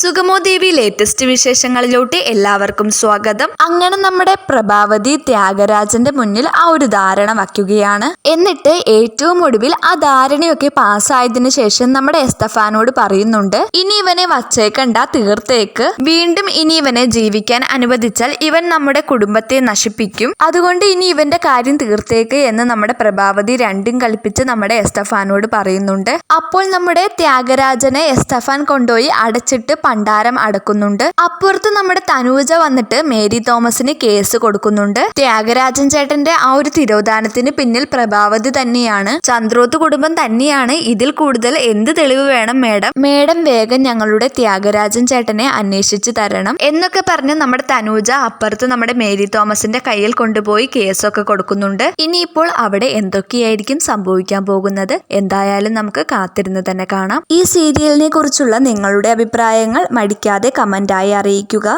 സുഗമോ ദേവി latest വിശേഷങ്ങളിലോട്ട് എല്ലാവർക്കും സ്വാഗതം. അങ്ങനെ നമ്മുടെ പ്രഭാവതി ത്യാഗരാജന്റെ മുന്നിൽ ആ ഒരു ധാരണ വയ്ക്കുകയാണ്. എന്നിട്ട് ഏറ്റവും ഒടുവിൽ ആ ധാരണയൊക്കെ പാസ്സായതിനു ശേഷം നമ്മുടെ എസ്തഫാനോട് പറയുന്നുണ്ട് ഇനി ഇവനെ വച്ചേക്കണ്ട തീർത്തേക്ക്. വീണ്ടും ഇനി ഇവനെ ജീവിക്കാൻ അനുവദിച്ചാൽ ഇവൻ നമ്മുടെ കുടുംബത്തെ നശിപ്പിക്കും. അതുകൊണ്ട് ഇനി ഇവന്റെ കാര്യം തീർത്തേക്ക് എന്ന് നമ്മുടെ പ്രഭാവതി രണ്ടും കൽപ്പിച്ച് നമ്മുടെ എസ്തഫാനോട് പറയുന്നുണ്ട്. അപ്പോൾ നമ്മുടെ ത്യാഗരാജനെ എസ്തഫാൻ കൊണ്ടുപോയി അടച്ചിട്ട് പണ്ടാരം അടക്കുന്നുണ്ട്. അപ്പുറത്ത് നമ്മുടെ തനൂജ വന്നിട്ട് മേരി തോമസിന് കേസ് കൊടുക്കുന്നുണ്ട്. ത്യാഗരാജൻ ചേട്ടന്റെ ആ ഒരു തിരോധാനത്തിന് പിന്നിൽ പ്രഭാവതി തന്നെയാണ്. ചന്ദ്രോത്ത് കുടുംബം തന്നെയാണ്. ഇതിൽ കൂടുതൽ എന്ത് തെളിവ് വേണം മേഡം? മേഡം വേഗം ഞങ്ങളുടെ ത്യാഗരാജൻ ചേട്ടനെ അന്വേഷിച്ചു തരണം. എന്നൊക്കെ പറഞ്ഞ് നമ്മുടെ തനൂജ അപ്പുറത്ത് നമ്മുടെ മേരി തോമസിന്റെ കയ്യിൽ കൊണ്ടുപോയി കേസൊക്കെ കൊടുക്കുന്നുണ്ട്. ഇനിയിപ്പോൾ അവിടെ എന്തൊക്കെയായിരിക്കും സംഭവിക്കാൻ പോകുന്നത്? എന്തായാലും നമുക്ക് കാത്തിരുന്ന് തന്നെ കാണാം. ഈ സീരിയലിനെ കുറിച്ചുള്ള നിങ്ങളുടെ അഭിപ്രായങ്ങൾ മടിക്കാതെ കമന്റായി അറിയിക്കുക.